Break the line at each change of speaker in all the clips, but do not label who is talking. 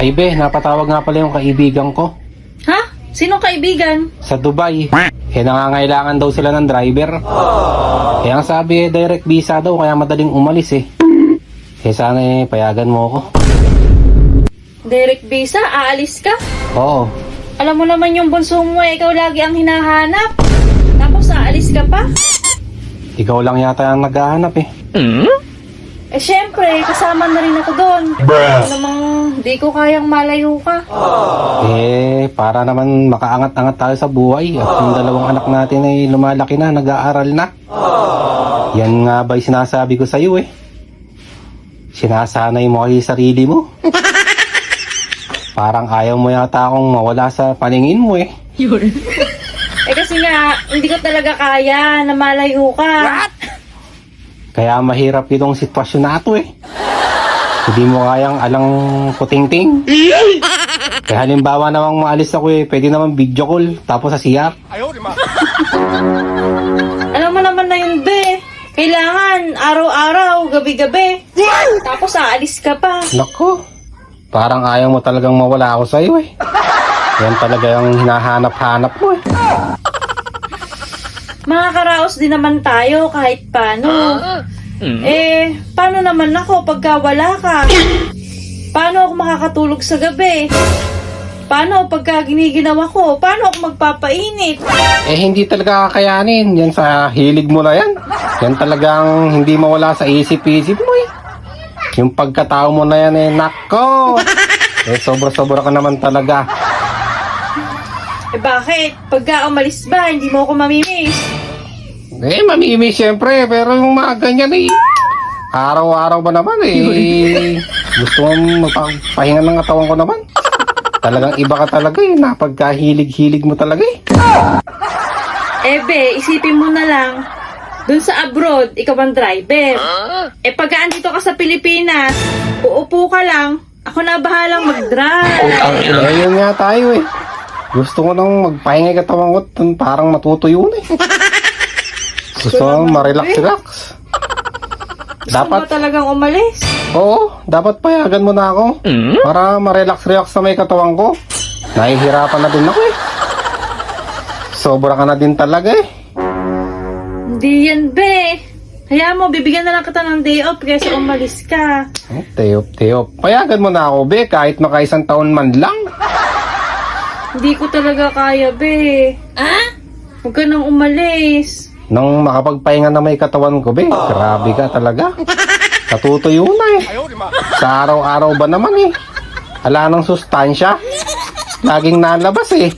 Ay be, napatawag nga pala yung kaibigan ko
Ha? Sinong kaibigan?
sa Dubai. Eh nangangailangan daw sila ng driver. Eh ang sabi eh, direct visa daw kaya madaling umalis eh. Eh sana eh, payagan mo ako.
Derek Visa, aalis ka?
Oo.
Alam mo naman yung bunso mo eh, ikaw lagi ang hinahanap. Tapos aalis ka pa?
Ikaw lang yata ang naghahanap eh.
Eh syempre, kasama na rin ako doon. Namang di ko kayang malayo ka.
Eh, para naman makaangat-angat tayo sa buhay at yung dalawang anak natin ay lumalaki na, nag-aaral na. Yan nga ba'y sinasabi ko sa'yo eh. Sinasanay mo kayo sarili mo. Parang ayaw mo yata akong mawala sa paningin mo eh.
Eh kasi nga, hindi ko talaga kaya na malayo ka.
Kaya mahirap itong sitwasyon na ito eh. Hindi mo kayang alang puting-ting. Kaya halimbawa namang maalis ako eh, pwede naman video call, tapos sa CR.
Alam mo naman na yun, be. Kailangan araw-araw, gabi-gabi. Tapos aalis ka pa.
Nako, parang ayaw mo talagang mawala ako sa'yo eh. Yan talaga yung hinahanap-hanap mo eh.
Mga karaos din naman tayo kahit paano. Eh, paano naman ako pagka wala ka? Paano ako makakatulog sa gabi? Paano pagka giniginawa ko? Paano ako magpapainit?
Eh hindi talaga kakayanin. Yan sa hilig mo na yan. Yan talagang hindi mawala sa isip-isip mo eh. Yung pagkatao mo na yan eh, nako. Eh sobra-sobra ka naman talaga.
Eh bakit? Pagka umalis ba, hindi mo ako mamimiss?
Eh, mamimi siyempre, pero yung mga ganyan eh, araw-araw ba naman eh, gusto mo magpahinga ng katawan ko naman. Talagang iba ka talaga eh, napagkahilig-hilig mo talaga eh.
Eh be, isipin mo na lang, dun sa abroad, ikaw ang driver. Eh pagka andito ka sa Pilipinas, uupo ka lang, ako na bahalang mag-drive.
Eh, yun nga tayo eh. Gusto ko nang magpahinga katawan ko, parang matutuyo na eh. Gusto ko ma-relax-relax.
Gusto mo
Dapat,
talagang umalis?
oo, dapat payagan mo na ako. Para ma-relax-relax na may katawan ko. Nahihirapan na din ako eh. Sobra ka na din talaga eh.
Hindi yan, be. Kaya mo, bibigyan na lang kita ng day off kaysa umalis ka.
Oh, Teop, teop. Payagan mo na ako, be, kahit makaisang taon man lang.
Hindi ko talaga kaya, be. Ah? Huwag ka nang umalis.
Nang makapagpahinga na may katawan ko, be, grabe ka talaga. Natutuyo na eh. Sa araw-araw ba naman eh. Ala ng sustansya. Laging nalabas eh.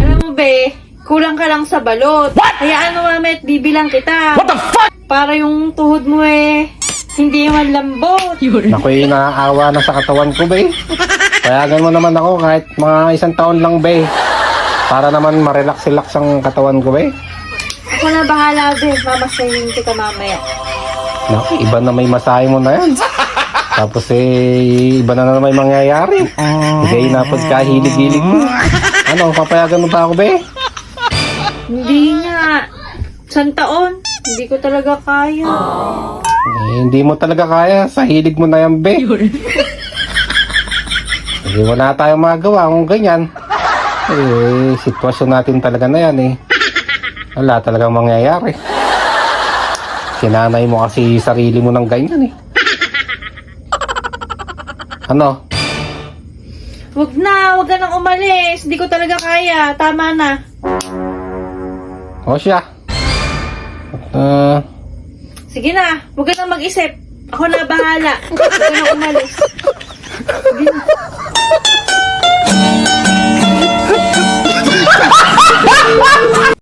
Alam mo, be, kulang ka lang sa balot. Kaya ano, mamet, bibilang kita. What the fuck? Para yung tuhod mo eh, hindi man lambot.
Naku, eh, naaawa na sa katawan ko, be. Payagan mo naman ako kahit mga isang taon lang, be. Para naman ma-relax-relax ang katawan ko, be.
Ako na bahala, be. Mamasahin kita mamaya.
Naku, iba na may masahe mo na yan. Tapos eh, iba na na may mangyayari. Hindi na pagkahilig-hilig mo. Ano, papayagan mo pa ako, be?
Hindi nga. San taon? Hindi ko talaga kaya.
Eh, hindi mo talaga kaya. Sa hilig mo na yan, be. Hindi wala tayong magawa kung ganyan. Eh, sitwasyon natin talaga na yan eh. Wala talagang mangyayari. Sinanay mo kasi sarili mo ng ganyan eh. Ano?
Wag na, wag ka nang umalis. Hindi ko talaga kaya. Tama na.
O siya. Ah,
Sige na, wag ka nang mag-isip. Ako na bahala. Wag ka nang umalis. Sige na.